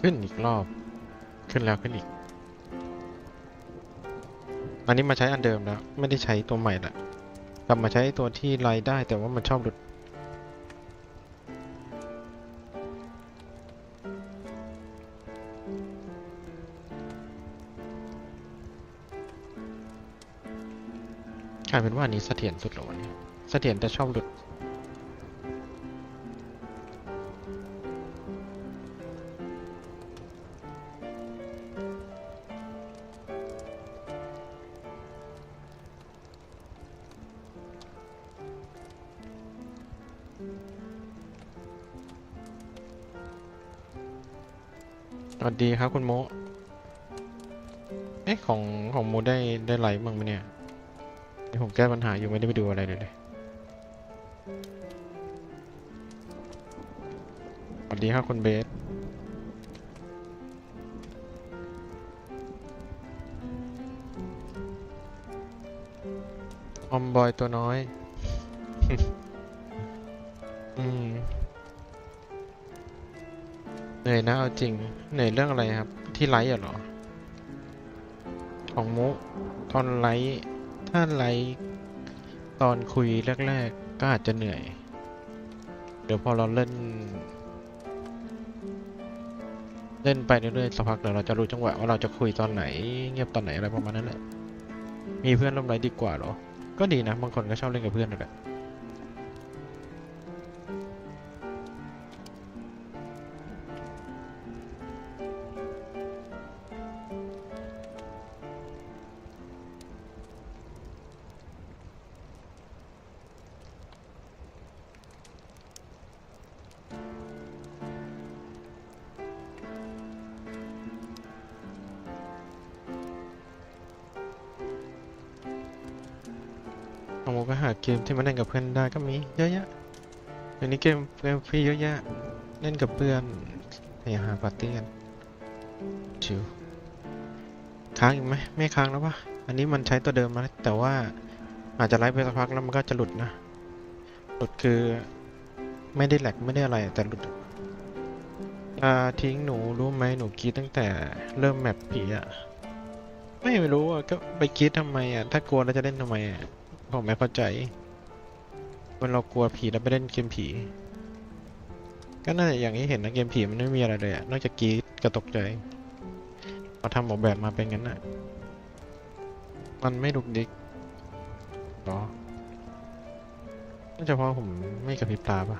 ขึ้นอีกรอบ ขึ้นแล้วขึ้นอีก อันนี้มาใช้อันเดิมแล้ว ไม่ได้ใช้ตัวใหม่ละกลับมาใช้ตัวที่ไลน์ได้แต่ว่ามันชอบหลุดกลายเป็นว่าอันนี้เสถียรสุดแล้ววันนี้เสถียรแต่ชอบหลุด สวัสดีครับคุณโมเอ๊ะของของโมได้ได้ไลฟ์บ้างไหมเนี่ยนี่ผมแก้ปัญหาอยู่ไม่ได้ไปดูอะไรเลยเลยสวัสดีครับคุณเบสออมบอยตัวน้อย อืมเหนื่อยนะเอาจริง เหนื่อยเรื่องอะไรครับ ที่ไลฟ์อะเหรอ ของมุกตอนไลฟ์ถ้าไลฟ์ตอนคุยแรก ๆ ก็อาจจะเหนื่อย เดี๋ยวพอเราเล่น เล่นไปเรื่อยๆสักพักเดี๋ยวเราจะรู้จังหวะว่าเราจะคุยตอนไหน เงียบตอนไหนอะไรประมาณนั้นแหละมีเพื่อนร่วมไลฟ์ดีกว่าเหรอ ก็ดีนะบางคนก็ชอบเล่นกับเพื่อนนั่นแหละ ก็หาเกมที่มาเล่นกับเพื่อนได้ก็มีเยอะแยะเดี๋ยวนี้เกมเกมฟรีเยอะแยะเล่นกับเพื่อนอย่าหาปาร์ตี้กันชิวค้างอีกไหมไม่ค้างแล้วปะอันนี้มันใช้ตัวเดิมมาแต่ว่าอาจจะไลฟ์ไปสักพักแล้วมันก็จะหลุดนะหลุดคือไม่ได้แหลกไม่ได้อะไรแต่หลุดอ่าทิ้งหนูรู้ไหมหนูกรีดตั้งแต่เริ่มแมปผีอะไม่รู้อะก็ไปกรีดทำไมอะถ้ากลัวแล้วจะเล่นทำไมอะ ผมไม่เข้าใจมันเรากลัวผีแล้วไปเล่นเกมผี ก็น่าจะอย่างที่เห็นนะเกมผีมันไม่มีอะไรเลยอะนอกจากกรีดกระตกใจเราทำออกแบบมาเป็นงั้นอะมันไม่ดุกดิกหรอน่าจะเพราะผมไม่กระพริบตาปะ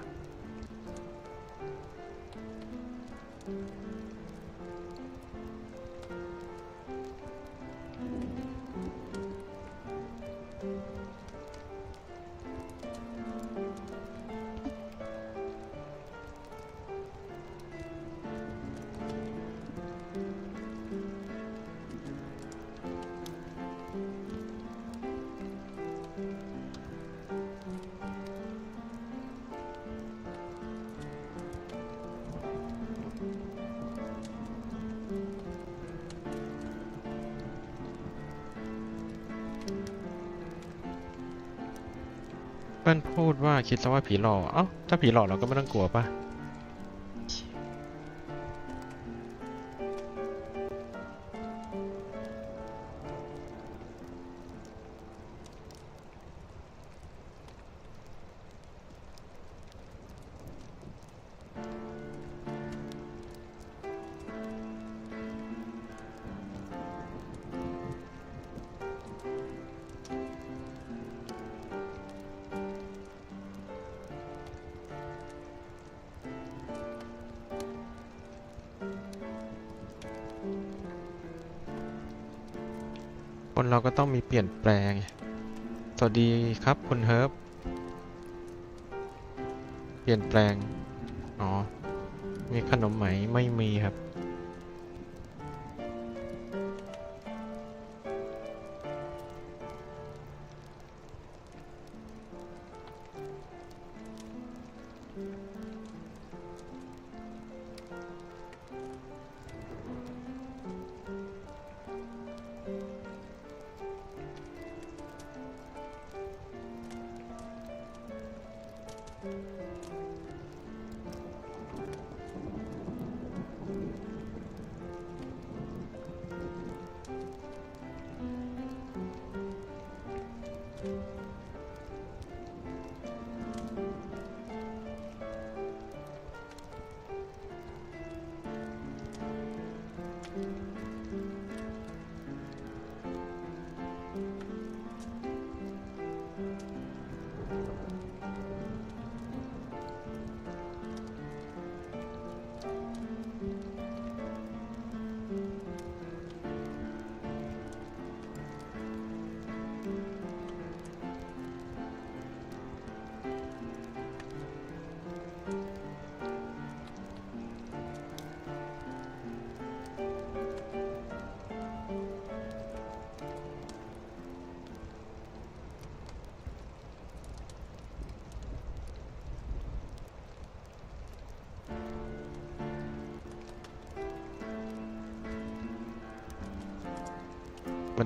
เพื่อนพูดว่าคิดซะว่าผีหลอกเอ้าถ้าผีหลอกเราก็ไม่ต้องกลัวป่ะ คนเราก็ต้องมีเปลี่ยนแปลง สวัสดีครับคุณเฮิร์บเปลี่ยนแปลง อ๋อ มีขนมไหมไม่มีครับ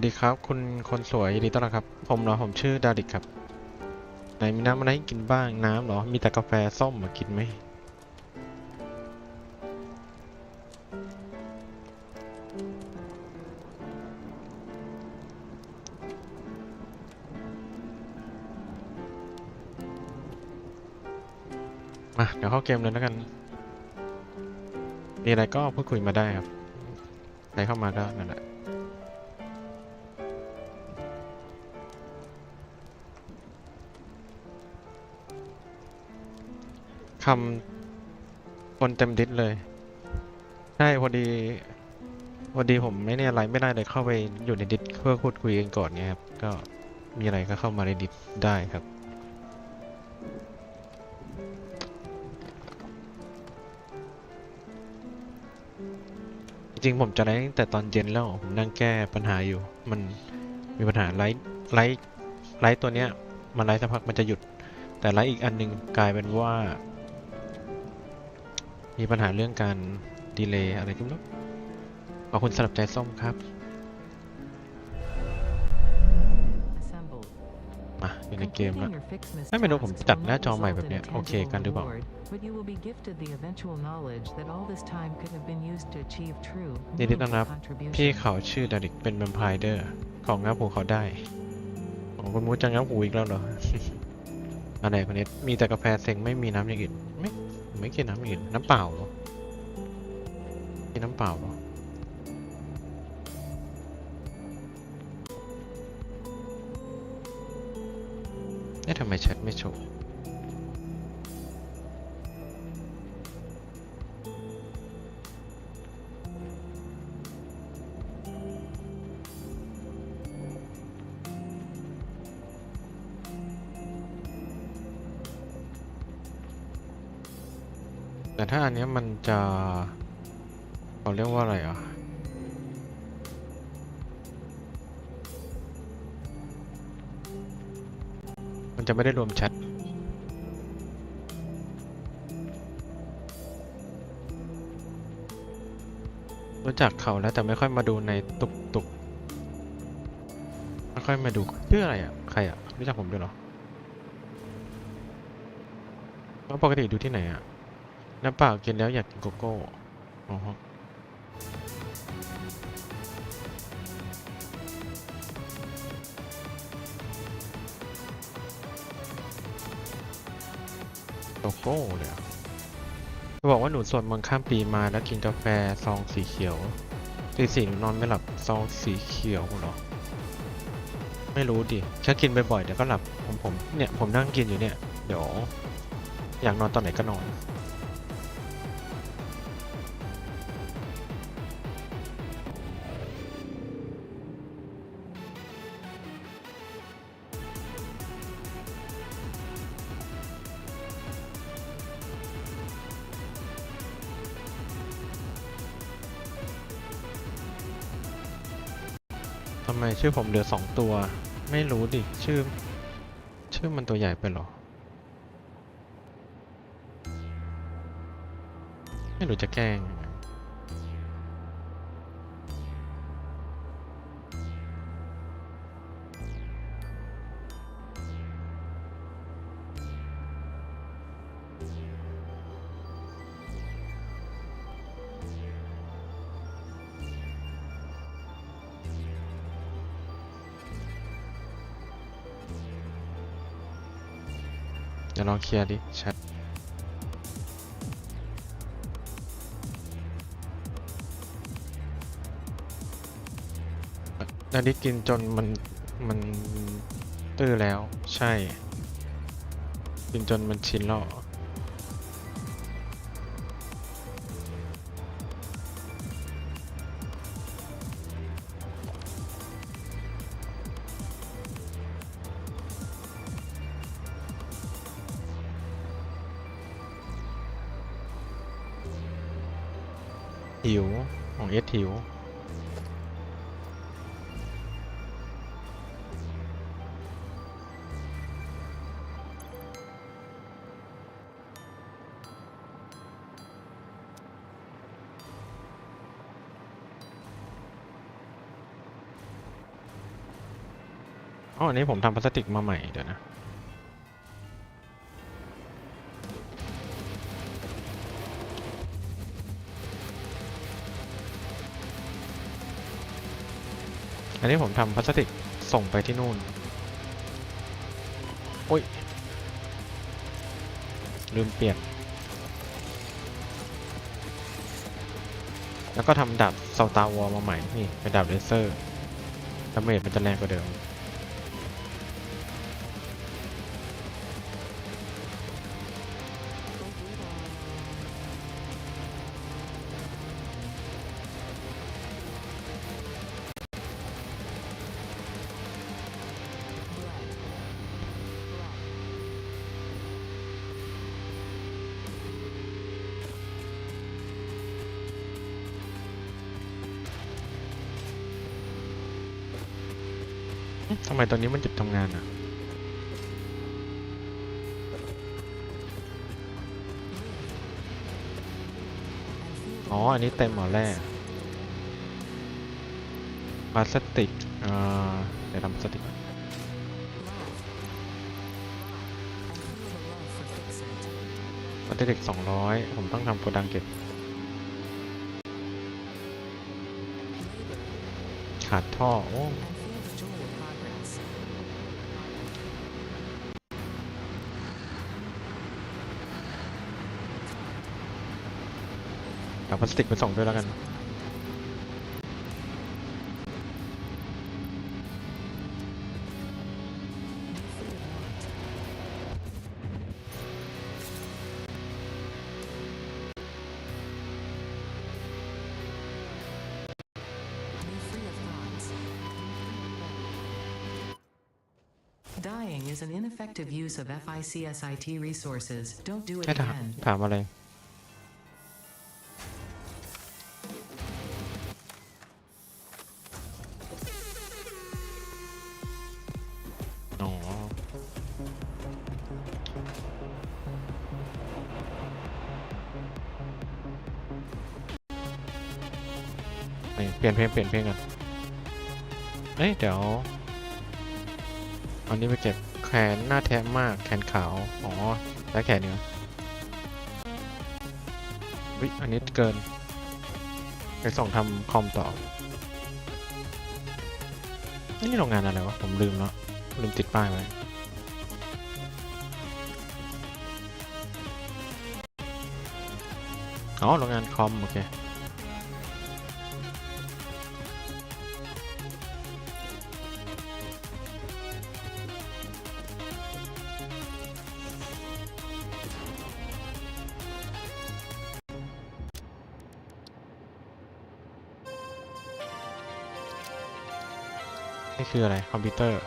สวัสดีครับคุณคนสวยยินดีต้อนรับครับ ผมเหรอผมชื่อดาริกครับไหนมีน้ำอะไรให้กินบ้างน้ำเหรอมีแต่กาแฟส้มมากินไหมมาเดี๋ยวเข้าเกมเลยแล้วกันมีอะไรก็พูดคุยมาได้ครับใครเข้ามาก็นั่นแหละ คำคนเต็มดิสเลย ใช่พอดีพอดีผมไม่เนี่ยอะไรไม่ได้เลยเข้าไปอยู่ในดิสเพื่อพูดคุยกันก่อนไงครับ ก็มีอะไรก็เข้ามาในดิสได้ครับจริงผมจะไลฟ์ตั้งแต่ตอนเย็นแล้วผมนั่งแก้ปัญหาอยู่ มันมีปัญหาไลฟ์ไลฟ์ไลฟ์ตัวเนี้ย มันไลฟ์สักพักมันจะหยุด แต่ไลฟ์อีกอันหนึงกลายเป็นว่า มีปัญหาเรื่องการดีเลย์อะไรก็ไม่รู้ขอบคุณสำหรับใจส้มครับ Assembled. มาอยู่ในเกมแล้ว Completing your Fixmas ไม่รู้ผม tasks จัด will หน้า not จอใหม่ result แบบ in เนี้ย a โอเค tangible กันหรือเปล่า reward, But you will be gifted the eventual knowledge that all this time could have been used to achieve true ยินดีต้อนรับ meaningful พี่ contribution. เขาชื่อดาริกเป็นแวมไพร์เดอร์ ของงับหูเขาได้ของคุณมูจะงับหูอีกแล้วเหรออะไรคนนี้มีแต่กาแฟเซ็งไม่มีน้ำอย่างอื่นไม่ ไม่กินน้ำอื่นน้ำเปล่าเหรอกินน้ำเปล่าเหรอเอ๊ะทำไมแชทไม่โชว์ แต่ถ้าอันนี้มันจะเขาเรียกว่าอะไรอะมันจะไม่ได้รวมแชทรู้จักเขาแล้วแต่ไม่ค่อยมาดูในตุกตุกไม่ค่อยมาดูชื่ออะไรอะ ใครอะ รู้จักผมด้วยเหรอแล้วปกติดูที่ไหนอะ น้ำเปล่ากินแล้วอยากกินโกโก้อ๋อโกโก้เลยอะจะบอกว่าหนูสวดมนต์ข้ามปีมาแล้วกินกาแฟซองสีเขียวตีสี่หนูนอนไม่หลับซองสีเขียวเหรอ ไม่รู้ดิแค่กินบ่อยๆเดี๋ยวก็หลับผมผมเนี่ยผมนั่งกินอยู่เนี่ย เดี๋ยว อยากนอนตอนไหนก็นอนำไมชื่อผมเหลือสองตัว ไม่รู้ดิ ชื่อ ชื่อมันตัวใหญ่ไปหรอ ไม่รู้จะแกล้ง เคลียร์ดิแชทอันาดิกินจนมันมันตื้อแล้ว ใช่ กินจนมันชินแล้วิว ของเอสทิว อ๋อ อันนี้ผมทำพลาสติกมาใหม่เดี๋ยวนะ อันนี้ผมทำพลาสติกส่งไปที่นู่นโอ้ย ลืมเปลี่ยน แล้วก็ทำดาบเซาตาวอมาใหม่ นี่ เป็นดาบเลเซอร์ดาเมจมันจะแรงกว่าเดิม มตอนนี้มันหยุดทำงานอะอ๋อ อันนี้เต็มหมอแร่พลาสติกอ่าเดี๋ยวทำพลาสติกพลาสติกสองร้อยผมต้องทำโกดังเก็บ ขาดท่อ โอ้ เอาพลาสติกไปส่งด้วยแล้วกัน Dying is an ineffective use of FICSIT resources. Don't do it แค่ถาม again. ถามอะไร นเพลงเปลี่ยนเพลงกันเอ้ยเดี๋ยวอันนี้ไปเก็บแขนหน้าแท้มากแขนขาว อ๋อ แล้วแขนเนื้อวิอันนี้เกิน ไปส่งทำคอมต่อ นี่โรงงานอะไรวะ ผมลืมแล้วลืมติดป้ายไว้อ๋อโรงงานคอม โอเค นี่คืออะไร คอมพิวเตอร์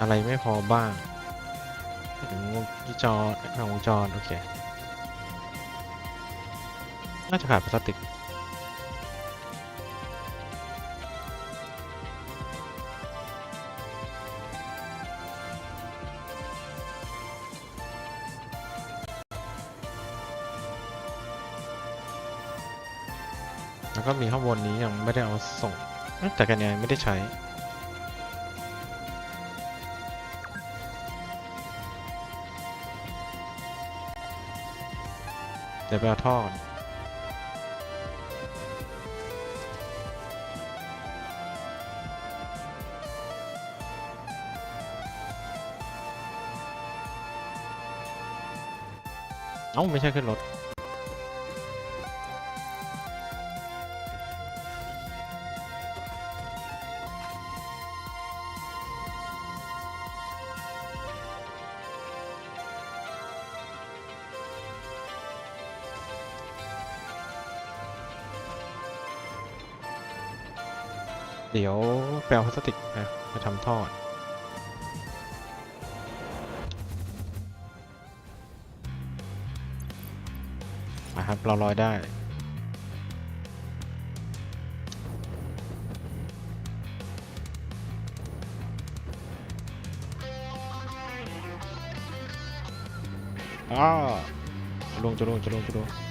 อะไรไม่พอบ้างถึงที่จอวงจร โอเค น่าจะขาดพลาสติก แล้วก็มีข้างบนนี้ยังไม่ได้เอาส่ง แต่กันยังไม่ได้ใช้ เดี๋ยวไปเอาท่อก่อนเอ้าไม่ใช่ขึ้นรถ เดี๋ยวไปเอาพลาสติกนะมาทำท่อก่อนมาครับ เราลอยได้อ้าจะลงจะลงจะลงจะลง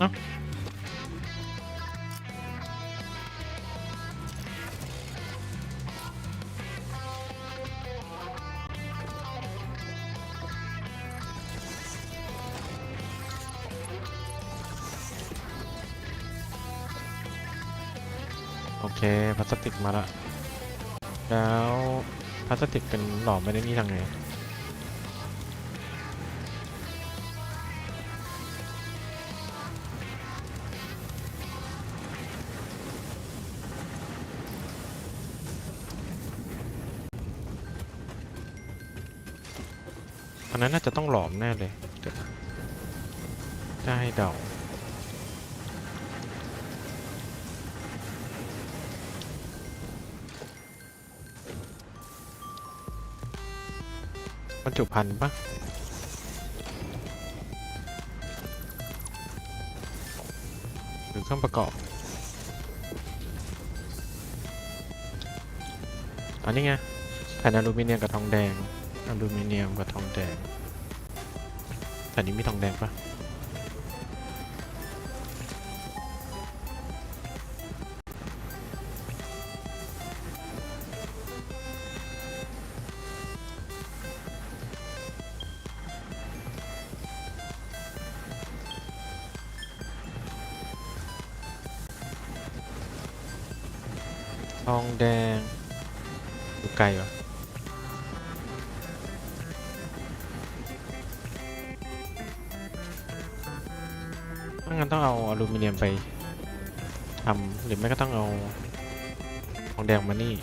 เอ้าโอเคพลาสติกมาละแล้วพลาสติกเป็นหลอไม่ได้นี่ทางไง อันนั้นน่าจะต้องหลอมแน่เลยเดี๋ยวจะให้เดาบรรจุภัณฑ์ปะหรือเครื่องประกอบ อันนี้ไงแผ่นอลูมิเนียมกับทองแดง อลูมิเนียมกับ ดงแผ่นนี้มีทองแดงปะทองแดงดูไกลวะ อลูมิเนียมไปทำหรือไม่ก็ต้องเอาทองแดงมานี่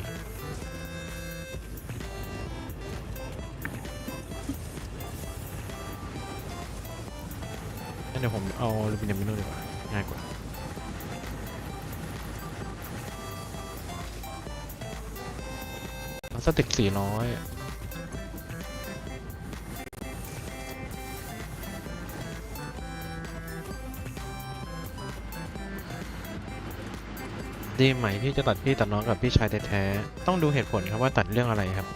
งั้นเดี๋ยวผมเอาอลูมิเนียมไปนู่นดีกว่าง่ายกว่าพลาสติกสี่ร้อย ดีไหมที่จะตัดพี่ตัดน้องกับพี่ชายแท้ๆต้องดูเหตุผลครับว่าตัดเรื่องอะไรครับ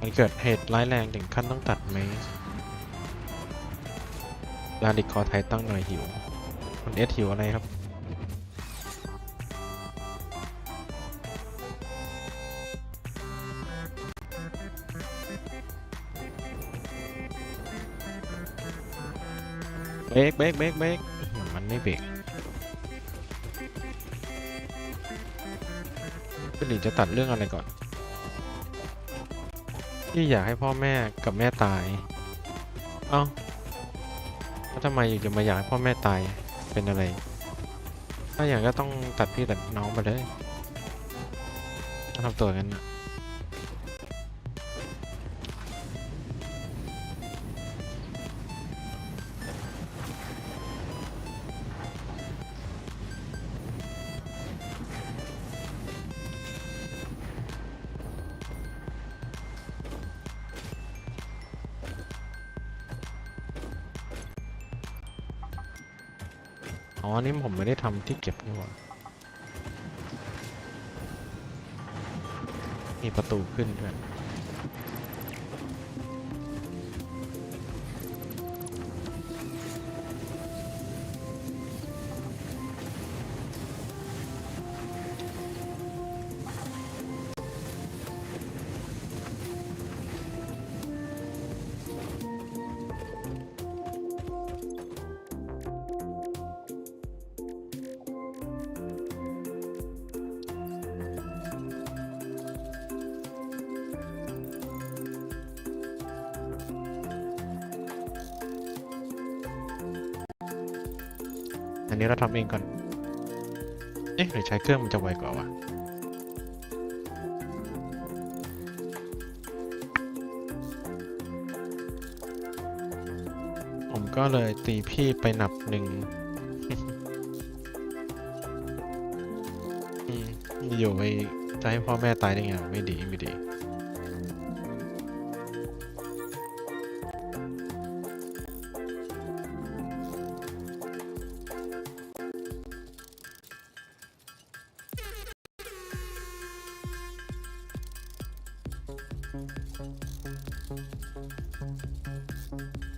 มันเกิดเหตุร้ายแรงถึงขั้นต้องตัดไหมลาลิกคอไทยตั้งหน่อยหิวคนเอสหิวอะไรครับเบรกเบรกเบรกเบรกมันไม่เบรก พี่หลีจะตัดเรื่องอะไรก่อน ที่อยากให้พ่อแม่กับแม่ตาย เอ้าแล้วทำไมอยู่จะมาอยากให้พ่อแม่ตายเป็นอะไร ถ้าอย่างก็ต้องตัดพี่ตัดน้องไปเลยถ้าทำตัวกันนะ อ๋อ นี่ผมไม่ได้ทำที่เก็บนี่หว่า มีประตูขึ้นด้วย อันนี้เราทำเองก่อน เอ๊ะหรือใช้เครื่องมันจะไวกว่าวะผมก็เลยตีพี่ไปหนับหนึ่งอืมอยู่ไปจะให้พ่อแม่ตายได้ไงไม่ดีไม่ดี thank you